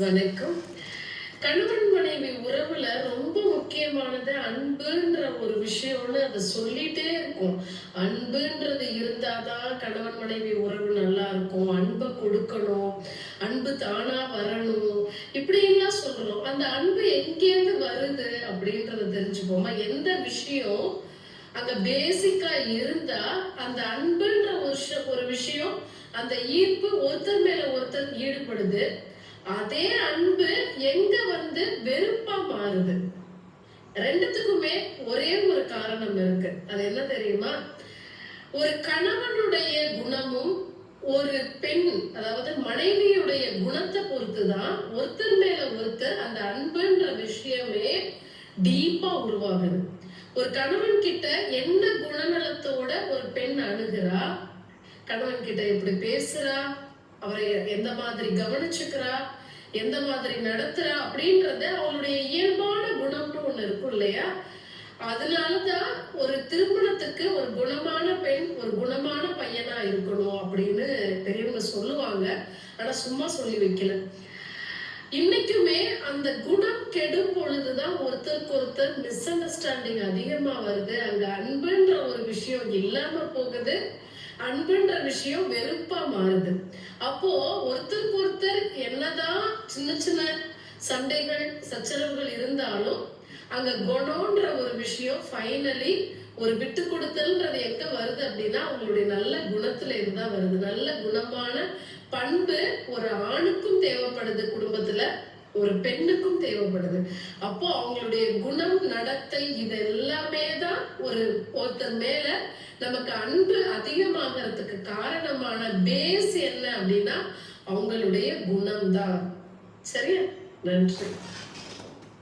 வணக்கம். கணவன் மனைவி உறவுல ரொம்ப முக்கியமானது அன்புன்ற ஒரு விஷயம்னு அதை சொல்லிட்டே இருக்கும். அன்புன்றது இருந்தாதான் கணவன் மனைவி உறவு நல்லா இருக்கும். அன்பை கொடுக்கணும். அன்பு தானா வரணும். இப்படின்லாம் சொல்றோம் அந்த அன்பு எங்கேருந்து வருது அப்படின்றத தெரிஞ்சுப்போமா? எந்த விஷயம் அங்க பேசிக்கா இருந்தா அந்த அன்புன்ற ஒரு விஷயம் ஒரு விஷயம் அந்த ஈர்ப்பு ஒருத்தர் மேல ஒருத்தர் ஈடுபடுது. அதே அன்பு எங்க வந்து வெறுப்பா மாறுது? ரெண்டுத்துக்குமே ஒரே ஒரு காரணம் இருக்கு. அது என்ன தெரியுமா? ஒரு கணவனுடைய குணமும் ஒரு பெண் அதாவது மனைவியுடைய குணத்தை பொறுத்துதான் ஒருத்தர் மேல ஒருத்தர் அந்த அன்புன்ற விஷயமே டீப்பா உருவாகுது. ஒரு கணவன் கிட்ட என்ன குணநலத்தோட ஒரு பெண் அணுகிறா? கணவன் கிட்ட எப்படி பேசுறா? அவரை எந்த மாதிரி கவனிச்சுக்கிறா எந்த மாதிரி நடத்துறா அப்படின்றத அவளுடைய இயல்பான குணம்னு ஒண்ணு இருக்கும் இல்லையா? அதனாலதான் ஒரு திருமணத்துக்கு ஒரு குணமான பெண் ஒரு குணமான பையனா இருக்கணும் அப்படின்னு பெரியவங்க சொல்லுவாங்க. ஆனா சும்மா சொல்லி வைக்கல. இன்னைக்குமே அந்த குணம் கெடும் பொழுதுதான் ஒருத்தருக்கு ஒருத்தர் மிஸ் அண்டர்ஸ்டாண்டிங் அதிகமா வருது. அங்க அன்புன்ற ஒரு விஷயம் இல்லாம போகுது. அன்புன்ற விஷயம் வெறுப்பா மாறுது. அப்போ ஒருத்தருக்கு ஒருத்தர் என்னதான் சின்ன சின்ன சண்டைகள் சச்சரவுகள் இருந்தாலும் அங்க குணம்ன்ற ஒரு விஷயம் ஃபைனலி ஒரு விட்டு கொடுத்தல்ன்றது எங்க வருது அப்படின்னா அவங்களுடைய நல்ல குணத்துல இருந்தா வருது. நல்ல குணமான பண்பு ஒரு ஆணுக்கும் தேவைப்படுது குடும்பத்துல ஒரு பெண்ணுக்கும் தேவைப்படுது. அப்போ அவங்களுடைய குணம் நடத்தை இது எல்லாமே ஒரு ஒருத்தர் மேல நமக்கு அன்பு அதிகமாகிறதுக்கு காரணமான பேஸ் என்ன அப்படின்னா அவங்களுடைய குணம் தான் சரியா? நன்றி.